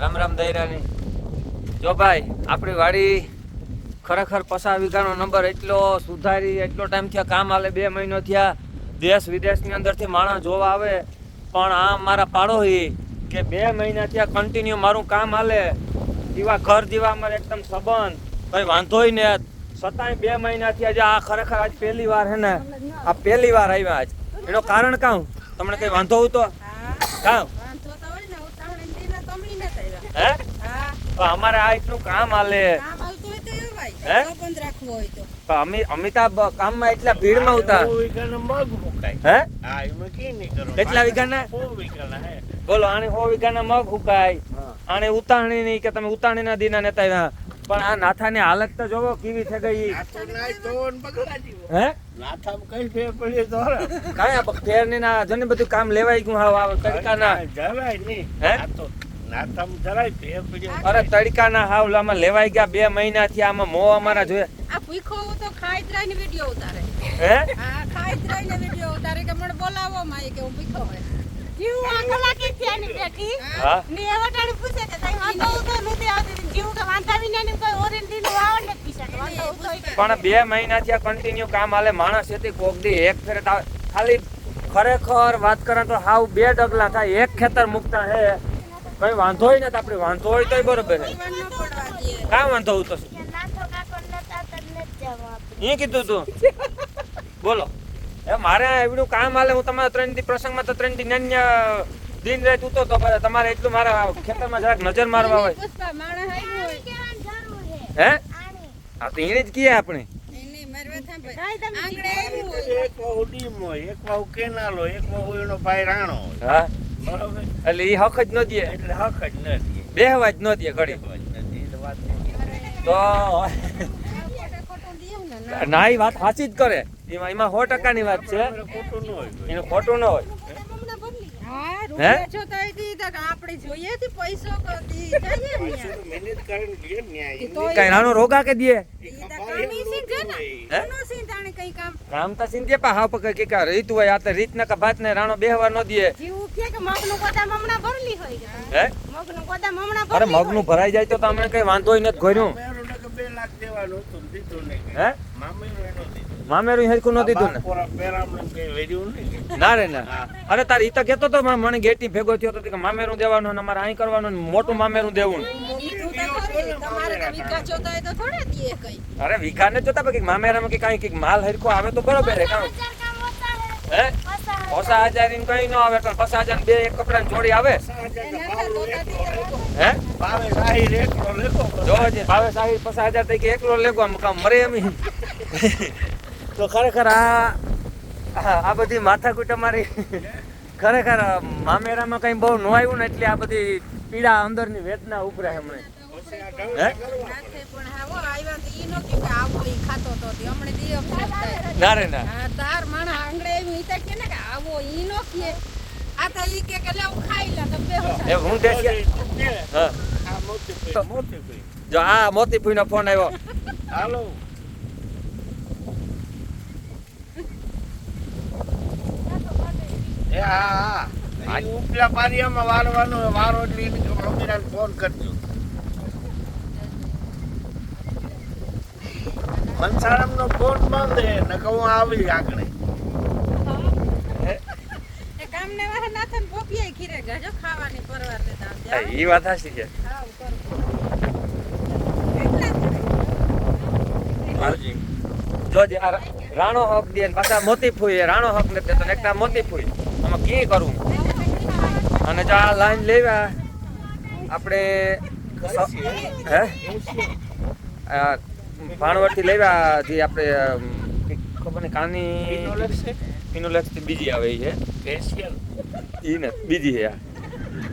રામ રામ દૈરાની જો ભાઈ આપણી વાડી ખરેખર પસાર વીઘાનો નંબર એટલો સુધારી એટલો ટાઈમ થયા કામ હાલે બે મહિનો થયા દેશ વિદેશની અંદરથી માણસ જોવા આવે. પણ આ મારા પાડોશી કે બે મહિના થયા કન્ટિન્યુ મારું કામ હાલે. દીવા ઘર દીવા અમારે એકદમ સંબંધ. કઈ વાંધોય ને છતાંય બે મહિના થયા જે આ ખરેખર આજ પહેલી વાર હે ને આ પહેલી વાર આવ્યા આજ. એનો કારણ કાં? તમને કઈ વાંધો હતો તો? કાં વાંધો તો હોય ને ઉતાવળીને દીને તમલી નતા આવ્યા. હે હા, તો અમારે આ એટલું કામ હાલે કામ આવતું હોય તો એવું ભાઈ. હે? તો બંધ રાખવું હોય તો. તો અમિ- અમિતાભ કામમાં એટલા ભીડમાં ઉતા સો વીઘાના મગ મુકાય. હે હા, એમાં કી નહીં કેટલા વીઘાના? સો બોલો આને સો વીઘાના મગ હુકાય આને ઉતાણી નહીં કે તમે ઉતાણીના દીના નેતા પણ આ નાથા ની હાલત તો જોવો કેવી થઈ ગઈ ને હે કઈ ફેર પડ્યો તો કાંઈ ફેર ને ના જને બધું કામ લેવાય ગયું હાવ તડકાના જરાય નહીં. હે? અરે તડકાના હાવલામાં લેવાઈ ગયા બે મહિના થી આમાં મો અમારા જોઈએ આ ભૂખો તો ખાઈ જ ને વિડિયો ઉતારે. હે? હા, ખાઈ જ ને વિડિયો ઉતારે કે મને બોલાવો માય કે હું ભૂખો હોય. જીવ આ કલાકે થયાની બેઠી હા? ને એવા ટાણે પૂછે કે તઈ વાંધો ઉતો નથી આવતી. જીવ કે વાંધા વિના ને કોઈ ઓરેન્જ દી નું આવડ નથી પીસાતો વાંધો ઉતો ઈ કે પણ બે મહિના થી કન્ટિન્યુ કામ હાલે માણસ હતી કોક દી એક ફેરે ખાલી ખરેખર વાત કરે તો હાવ બે ડગલા થાય એક ખેતર મુકતા હે. કઈ વાંધો હોય ને તો આપણે વાંધો હોય તોય બરોબર છે. કાં વાંધો હોય તો એ કીધું તું. બોલો. એ મારે એવડું કામ હાલે હું તમારા ત્રણ દી પ્રસંગમાં તો ત્રણ દી નાન્ય દિન રાત ઉતો તો તમારે એટલું મારા ખેતરમાં જરાક નજર મારવા હોય. હે હે? આની હા તો એને જ કીએ આપણે. એક વાહુ કેનાલો એક વાહુ કેનાલ હોય, એક વાહુ એનો ભાઈ રાણો હા? એટલે એ હક જ ન દે એટલે હક જ નથી. બેહવા જ ન દે ઘડી. તો વાત તો ખોટું દે ને, ના. ના એ વાત સાચી જ કરે એમાં એમાં સો ટકાની વાત છે ન. એનું ખોટું ન હોય હા, આપણે જોઈએ પૈસો કદી મહેનત કરીને લે ન્યાય. કઈ રોગા કે કામી તો સિંધે પા કે કા રીત હોય આ તો રીત નકા ભાત ને રાણો બેહવા ન દે. જીવ કે કે મગનું ગોદામ હમણાં ભરલી હોય હે? મગનું ગોદામ હમણાં અરે ભરલી મગનું ભરાઈ જાય તો તમને કઈ વાંધો નથી ઘર્યું. મામેરું બે લાખ દેવાનું હતું, દીધું નહીં. હે? મામેરું એનો દીધું. મામેરું હરખું ન દીધું ને. કઈ. ના રે ના. અરે તારે ઈ તો કેતો તો મને- મને ગેટી ભેગો થયો તો કે મામેરું દેવાનું ને અમારે અહીં કરવાનું ને મોટું મામેરું દેવું કઈ અરે વિઘા ને જોતા કંઈક મામેરામાં કે કાંઈ કંઈક માલ હરખો આવે તો બરોબર હે કાં હજાર કામ હે? પસા હજાર. ની કઈ ન આવે પણ પસા હજાર બે એક કપડા જોડી આવે. હે? ભાવે સાહીર એકલો લેખો. જો જે ભાવે સાહી પસા હજાર તરીકે કે એકલો લેગો આમ કામ મરે એમ તો ખરેખર આ આ આ બધી માથાકૂટ અમારી ખરેખર મામેરામાં કઈ બહુ ન આવ્યું ને એટલે આ બધી પીડા અંદરની વેદના ઉભરાય હમણાં. ના રે ના. તાર માણસ આંગળે આવ્યું ઈ કે ને કે આવો ઈ નો કે આ તો કે કે લે ખાઈ લે તો હું દેશ હા. આ મોતી જો આ મોતીપુઈ નો ફોન આવ્યો. હાલો. હા હા ઉપલા પારિયામાં વારવાનો વારો એટલે એને કે ફોન કરજો. મનસારામનો ફોન બંધ હે નકર હું આવી આગળ. એ ને ને વાત હાચી છે. જોજે રાણો હક દે પાછા મોતીફૂઈ એ રાણો હક લે દેતો ને એકટા મોતીફૂઈ આમાં કે કરું? અને જો આ લાઈન લેવા આપણે હે? આ ભાણવડથી લેવા જે આપણે ખબર ને કાની ફિનોલેક્સથી બીજી આવે છે ફેશિયલ ઈ ને બીજી છે આ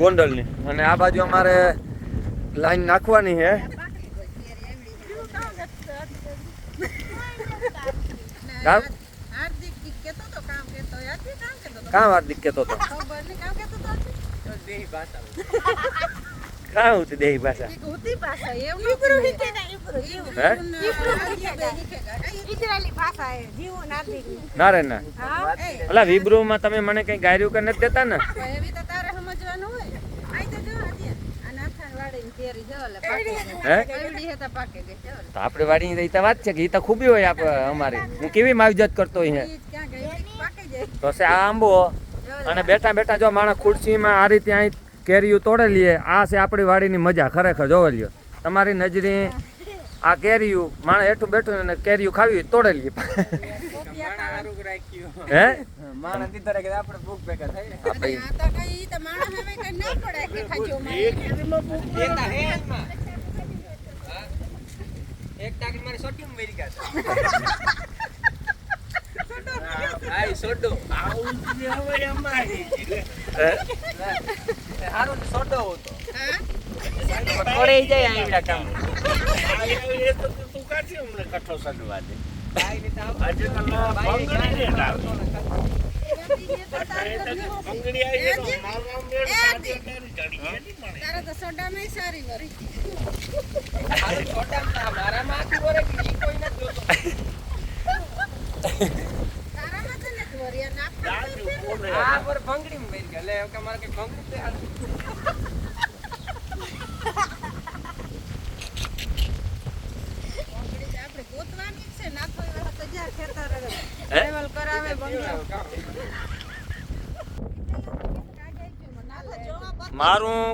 ગોંડલની. અને આ બાજુ અમારે લાઈન નાખવાની છે કામ હાર્દિક ઈ કહેતો તો કામ કહેતો હોય. હાર્દિક કામ કહેતો તો. કાં કામ કહેતો તો હાર્દિક? કાં હતી દેહી ભાષા હુતી. હિતે ને હાર્દિક રે ના હા એ, અલા તમે મને કઈ ગાયરું કે નથી દેતા ને તો એવી તો તારે સમજવાનું હોય આઈ તો જો હાજી. આ નાથા ઓલે પાકે હે એવડી હે તો પાકે ગઈ છે ઓલે તો આપણે વાડી વાત છે કે એ તો ખૂબી હોય અમારી હું કેવી માવજત કરતો હોય તો છે આ આંબો. અને બેઠા બેઠા જો માણસ ખુરશીમાં આ રીતે અહીં કેરીયું તોડે લઈએ આ છે આપણી વાડીની મજા ખરેખર જોવા લ્યો. તમારી નજરી આ કેરીયું માણસ હેઠું બેઠું અને કેરીયું ખાવી તોડે લઈએ હે? માણસ દીધા કે આપણે ભૂખ ભેગા થઈ ને આપણે આ તો કઈ ઈ તો માણસ હવે કઈ ના પડે કે ખાજો એક કેરીમાં ભૂખ દેતા હે એમાં. હા? એક ટાકી મારી સોટી મેરી ગયા હા સોડો. આવું જ હવે અમારી હારું સોડો હતો પડે જાય આઈડા કામ. એ તો તું કાઢી અમને કઠો સડવા દે. આજે તો લો ને આવી. તો મારવા મેળ ચડી સારી વરી હારું સોડા મારામાં આખી વરે કોઈ નથી જોતો તારામાં તો નથી વરી અને આપણે જાજુ બોલે. આ પર ભંગડી મેરી કે કે ભંગડી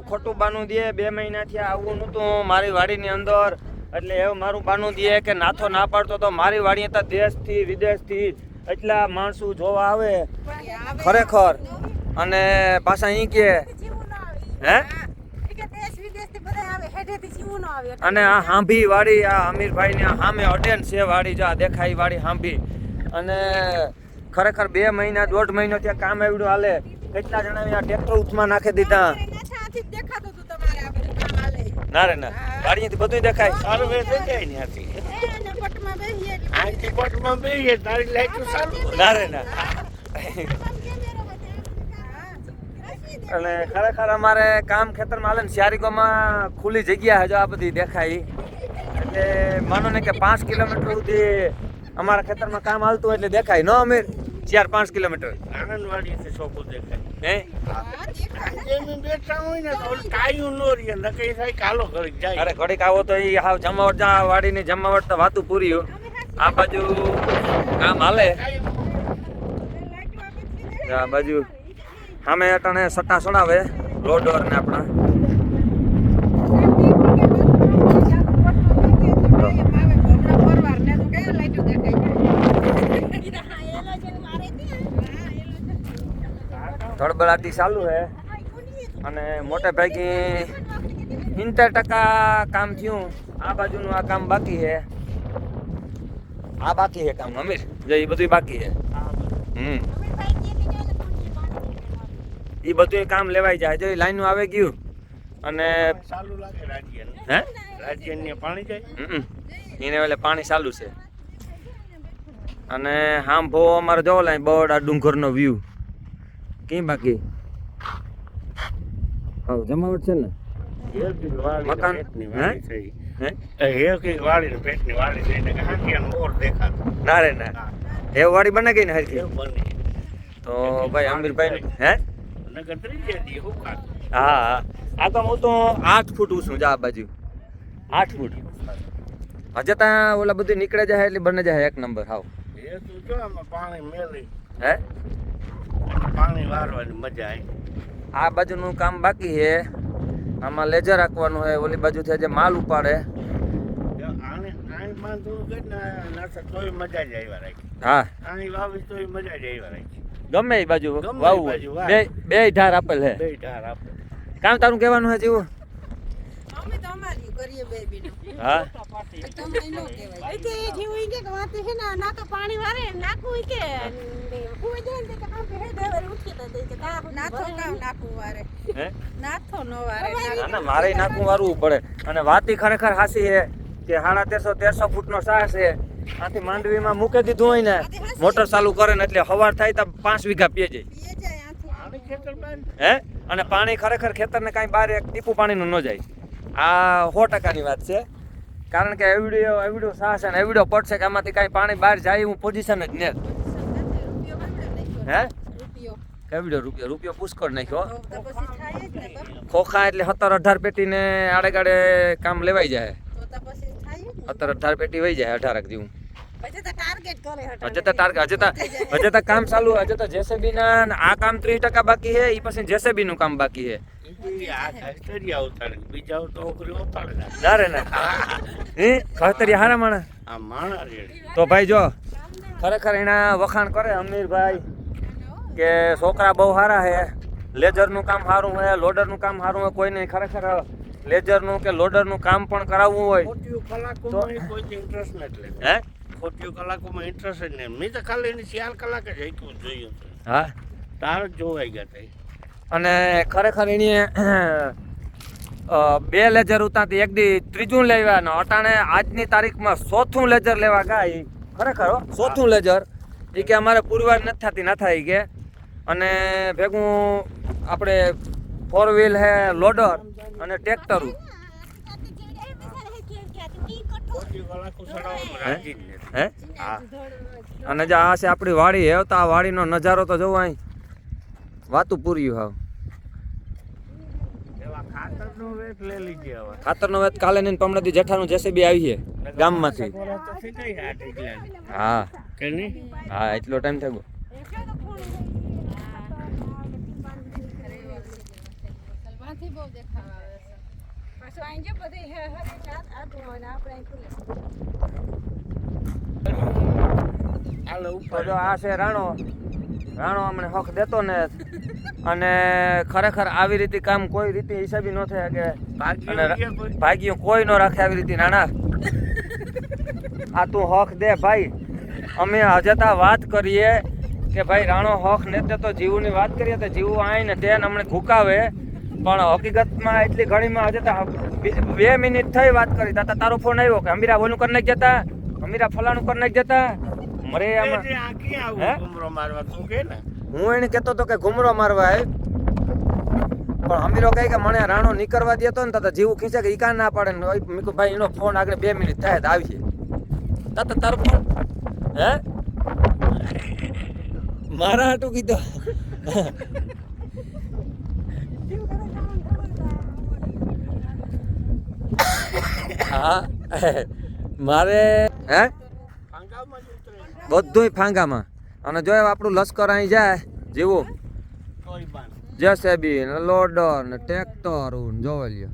ખોટું બાનું દે બે મહિનાથી આવું નહોતું મારી વાડીની અંદર. એટલે એવું મારું બાનું દે કે નાથો ના પાડતો તો મારી વાડી હતા દેશથી વિદેશથી એટલા માણસો જોવા આવે ખરેખર. અને પાછા અહીં કે હે? અને આ હાંભી વાળી આ અમીરભાઈ ની સામે અડેન છે વાળી જા આ દેખાય વાડી હાંભી. અને ખરેખર બે મહિના દોઢ મહિનો ત્યાં કામ આવડ્યું હાલે. કેટલા જણા આ ટ્રેક્ટર ઉથમાં નાખી દીધા? નાથી દેખાતું હતું તમારે આ બધું કામ હાલે. ના રે ના વાડી બધું દેખાય. સારું દેખાય ને તારી લાઈટું. ના રે ના અને ખરેખર અમારે કામ ખેતરમાં હાલે ને શિયારીકોમાં ખુલ્લી જગ્યા હજુ આ બધી દેખાય એટલે માનો ને કે પાંચ કિલોમીટર સુધી અમારા ખેતરમાં કામ હાલતું હોય એટલે દેખાય ન અમીર ચાર પાંચ કિલોમીટર આનંદવાડીથી ચોખ્ખું દેખાય. હે ને નો અરે ઘડીક આવો તો એ હાવ જમાવટ વાડી વાડીની જમાવટ તો વાતું પૂરી હોય. આ બાજુ કામ હાલે. આ બાજુ સામે અટાણે સટ્ટા સડાવે રોડ ને આપણા. ધડબડાટી ચાલુ છે અને મોટે ભાગી સિત્તેર ટકા કામ થયું. આ બાજુનું આ કામ બાકી છે આ બાકી છે કામ અમીર? જો એ બધું બાકી છે. હમ. એ બધું કામ લેવાઈ જાય. જો એ લાઈનું આવે ગયું અને ચાલુ લાગે રાજ્ય હે? રાજ્યને પાણી જાય? એને એટલે પાણી ચાલુ છે. અને હામ ભો અમારે જોવો લાઈન બહુ આ ડુંગરનો વ્યૂ કેમ બાકી? હા જમાવટ છે ને? મકાન? હે? હે? એક વાળી પેટની વાડી થઈ ને હાંડિયાનો મોર દેખાતો. ના રે ના. એ વાળી બને ગઈ ને હરખી તો ભાઈ આમિરભાઈ હે? ત્રીજે દી હા હા આ તો હું તો આઠ ફૂટ ઊંચું જા બાજુ. આઠ ફૂટ? હજે ત્યાં ઓલા બધું નીકળે જાય એટલે બને જાય એક નંબર હાવ. એ તું જો આમાં પાણી મેલી. હે? પાણી વારવાની મજા આવી. આ બાજુનું કામ બાકી છે. આમાં લેજર રાખવાનું હોય ઓલી બાજુથી જે માલ ઉપાડે. હા. ગમે એ બાજુ ગમે વાવું બાજુ વાવ. બે બે ઢાર આપેલ હે. બે ઢાર આપે કામ તારું કહેવાનું હે જેવું? અમે તો અમારી કરીએ બે બીનું. હા? તમે નો કહેવાય. ઈ કે ઈ ઈ કે કે વાતે ને ના તો પાણી વારે નાખવું ઈ કે? હુઈ જાય ને કે કામ હે દેવર ઉઠી તો દે કે કા નાથો કામ નાખવું વારે. હે? નાથો નો વારે ના ના મારે નાખવું વારવું પડે. અને વાતી ખરેખર હાસી છે કે સાડા તેરસો તેરસો ફૂટનો સાહ છે. આથી માંડવીમાં મૂકી દીધું હોય ને મોટર ચાલુ કરે ને એટલે હવાર થાય તો પાંચ વીઘા પીએ જાય હે? અને પાણી ખરેખર ખેતરને કાંઈ બહાર એક ટીપું પાણીનું ન જાય. આ સો ટકાની વાત છે કારણ કે એવડીઓ એવડો સાહસ અને એવડો પડશે કે આમાંથી કાંઈ પાણી બહાર જાય હું પોઝિશન જ ને હે એવડો રૂપિયો રૂપિયો પુષ્કળ નાખ્યો. ખોખા એટલે સત્તર અઢાર પેટીને આડે ગાડે કામ લેવાઈ જાય. સત્તર અઢાર પેટી વહી જાય અઢારક જેવું. હજે તો ટાર્ગેટ હજે તો કામ ચાલુ, હજે તો જેસેબી ના, આ કામ ત્રીસ ટકા બાકી છે એ પછી જેસેબી નું કામ બાકી છે તો તો ભાઈ જો ખરેખર એના વખાણ કરે અમીરભાઈ કે છોકરા બહુ સારા છે લેઝરનું કામ સારું છે લોડરનું કામ સારું હોય કોઈ નહીં. ખરેખર લેઝરનું કે લોડરનું કામ પણ કરાવવું હોય કલાકોમાં ઇન્ટરેસ્ટ નથી. હે? ખોટી કલાકોમાં ઇન્ટરેસ્ટ જ નહીં. મેં તો ખાલી એની ચાર કલાક જ હાંક્યું જોયું હા? તાર જોવાઈ ગયા તા. અને ખરેખર એની બે લેઝર ઉતારતી. એક દી ત્રીજું લેવા ને અટાણે આજની તારીખમાં ચોથું લેઝર લેવા ગયા. ખરેખર હો, ચોથું લેઝર એ કે અમારે પુરવાર નથી થતી ના થાય કે. અને ભેગું આપણે ફોર વ્હીલ હે લોડર અને ટ્રેક્ટરું અને જે આ છે આપણી વાડી હે તો આ વાડીનો નજારો તો જોવો અહીં. વાતું પૂર્યું હાવ. ખાતરનો વેત કાલે ને પમણાથી જેઠાનું જેસીબી આવી છે ગામમાંથી. હા. હા એટલો ટાઈમ ઉપર. આ છે રાણો. રાણો અમને હક દેતો ને અને ખરેખર આવી રીતે કામ કોઈ રીતે હિસાબી ન થાય કે ભાગ્ય કોઈ- ન રાખે આવી રીતે નાના. આ તું હક દે ભાઈ. અમે હજતા વાત કરીએ કે ભાઈ રાણો હક ને તે તો જીવની વાત કરીએ તો જીવ આવીને તેને અમને ઘુકાવે પણ હકીકતમાં એટલી ઘણીમાં હજતા બે મિનિટ થઈ વાત કરી. તાતા તારો ફોન આવ્યો કે અમીરા ઓલું કરી નાખી જતા અમીરા ફલાણું કરી નાખી જતા મરે આમાં હે? ઘૂમરો મારવા તું કે ને? હું એને કહેતો હતો કે ઘુમરો મારવા આવ્યો પણ અમીરો કહે કે મને રાણો નીકળવા દેતો ને તો જીવ ખીચે કે ઈ ના પાડે ને ઓય ભાઈ એનો ફોન આગળ બે મિનિટ થાય તો આવીએ તાતા તારો ફોન હે? મારા હાટું કીધું. હા. મારે હે? બધુંય ફાંગામાં. અને જો આપણું લશ્કર અહીં જાય જેવું. જેસેબી જેસીબી ને લોડર ને ટ્રેક્ટર જોવા લ્યો.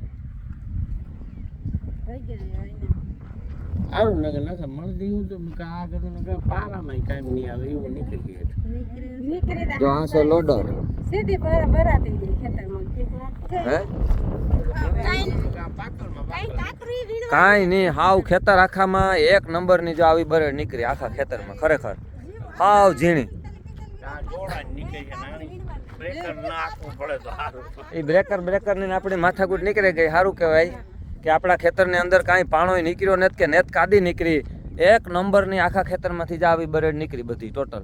આવું નગર કે મળતી હું તો આ કરું ને પારામાં કાંઈ નહીં આવે એવું નીકળી ગયું જો આ છે લોડર. સીધી ભરા ભરાતી જાય ખેતરમાં. હે? આ પાકળમાં પાકળ. કાંઈ નહીં હાવ ખેતર આખામાં એક નંબરની જો આવી બરે નીકળી આખા ખેતરમાં ખરેખર. હાવ ઝીણી. એ બ્રેકર બ્રેકરની આપણી માથાકૂટ નીકળી ગઈ સારું કહેવાય કે આપણા ખેતરની અંદર કાંઈ પાણોય નીકળ્યો નથી કે નેત કાદી નીકળી. એક નંબરની આખા ખેતરમાંથી જ આવી બરેડ નીકળી બધી ટોટલ.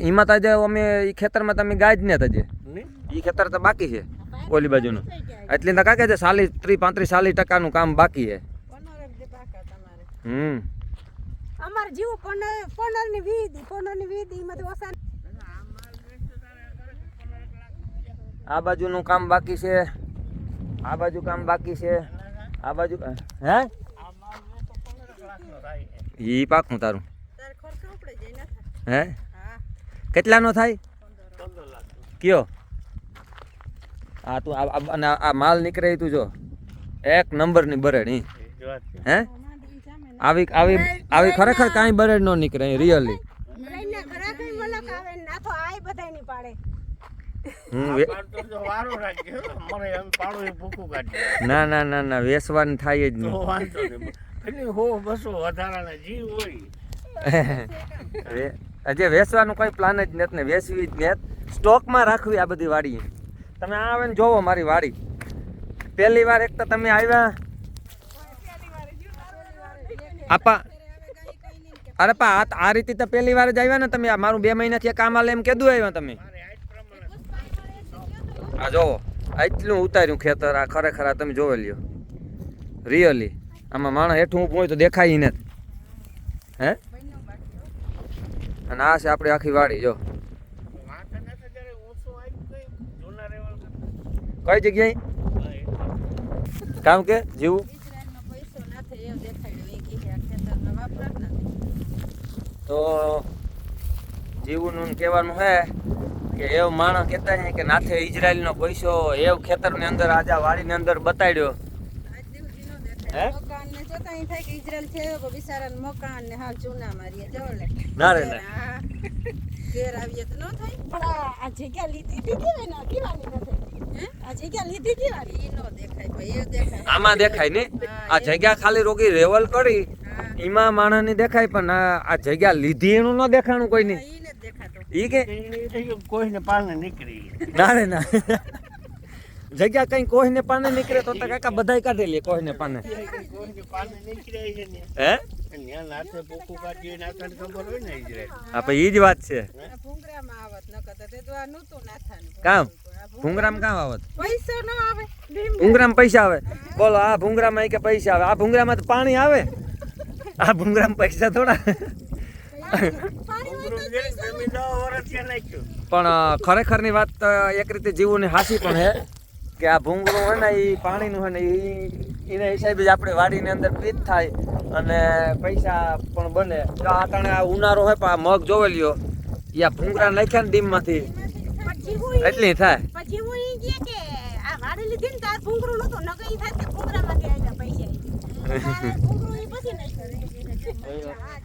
ઈમાં તાજે અમે ઈ ખેતરમાં તમે ગાય જ ને તાજે. ઈ ખેતર તો બાકી છે ઓલી બાજુનું. એટલે તો કાકે છે સાલી ત્રીસ પાંત્રીસ ચાલીસ ટકાનું કામ બાકી છે. હમ. અમારે જીવ પંદર પંદરની પંદર એમાંથી આ બાજુનું કામ બાકી છે. આ બાજુ કામ બાકી છે. આ બાજુ હે આ માલ વેચો પંદર લાખનો થાય છે ઈ પાકું તારું. હે? હા. કેટલાનો થાય? કયો? આ તું આ- આ અને આ માલ નીકળે તું જો. એક નંબરની બરેડ હે? આવી આવી આવી ખરેખર કાંઈ બરેડ ન નીકળે રિયલી. લઈને ઘરાક ય મલક આવે ને નાથો આય બધાયની પાડે. હું આ વે- પાડ તો જો વારો રાખજો મને એમ પાડું એ ભૂખું કાઢી ના ના ના ના વેસવાનું થાય જ નહીં. નહીં હો બસો વધારાના જીવ હોય. હજી વેચવાનું કોઈ પ્લાન જ નથી ને વેચવી જ નથી. સ્ટોકમાં રાખવી આ બધી વાડી. તમે આવે ને જોવો મારી વાડી. પહેલી વાર એક તો તમે આવ્યા. આપા. અરે પા આ રીતે તો પહેલી વાર જ આવ્યા ને તમે. મારું બે મહિનાથી કામ આલે એમ કીધું આવ્યા તમે? આ જોવો. આટલું ઉતાર્યું ખેતર આ ખરેખર આ તમે જોવે લ્યો રિયલી આમાં માણસ હેઠું ઊભું હોય તો દેખાય ને હે? અને આ છે આપણી આખી વાડી, જો. કઈ જગ્યાએ? કામ કે? જીવું? તો જીવનું કહેવાનું છે કે એવો માણસ કહેતા છે કે નાથે ઇઝરાયલનો પૈસો એવું ખેતરની અંદર, આજે વાડીની અંદર બતાડ્યો. હે? દેખાય મકાન ને જોતા અહીં થાય કે ઇઝરાયલ છે એવો બિચારાને મકાન ને હાવ ચૂના મારીએ જો લે. ના રે ના. ઘેર આવીએ તો ન થાય? પણ આ આ જગ્યા લીધી દીધી હોય ને દીવાની નથી આ જગ્યા લીધી દીવાની ઈ નો દેખાય ભાઈ એ દેખાય. આમાં દેખાય ને આ જગ્યા ખાલી રોગી રેવલ કરી એમાં માણસની દેખાય પણ આ જગ્યા લીધી એનું ન દેખાણું કોઈની? ઈ ને ઈ કે કોઈને પાને નીકળી. ના રે ના. જગ્યા કઈ કોઈને પાને નીકળે તો કાકા બધા કાઢી લે કોઈને પાને. પાને ને હે? ને હા પછી ઈ જ વાત છે. ન કામ? ભૂંગરામ કામ આવત? ન ભૂંગરામાં પૈસા આવે. બોલો, આ ભૂંગરામ કે પૈસા આવે? આ ભૂંગરામાં તો પાણી આવે? આ ભૂંગરામાં પૈસા થોડા? પણ ખરેખરની વાત એક રીતે જીવોની હાસી પણ છે કે આ ભૂંગળું હોય ને એ પાણીનું હોય ને એ એના હિસાબે જ આપણે વાડીની અંદર પીત થાય અને પૈસા પણ બને. તો આ તણે આ ઉનાળો હોય પણ આ મગ જોવે લ્યો એ આ ભૂંગળા નાખ્યા ને ડીમમાંથી. એટલી થાય. પછી હું ઈ કે આ વાડી લીધી ને તાર ભૂંગળું નહોતું નકર થાય કે ભૂંગળામાંથી આવ્યા પૈસા.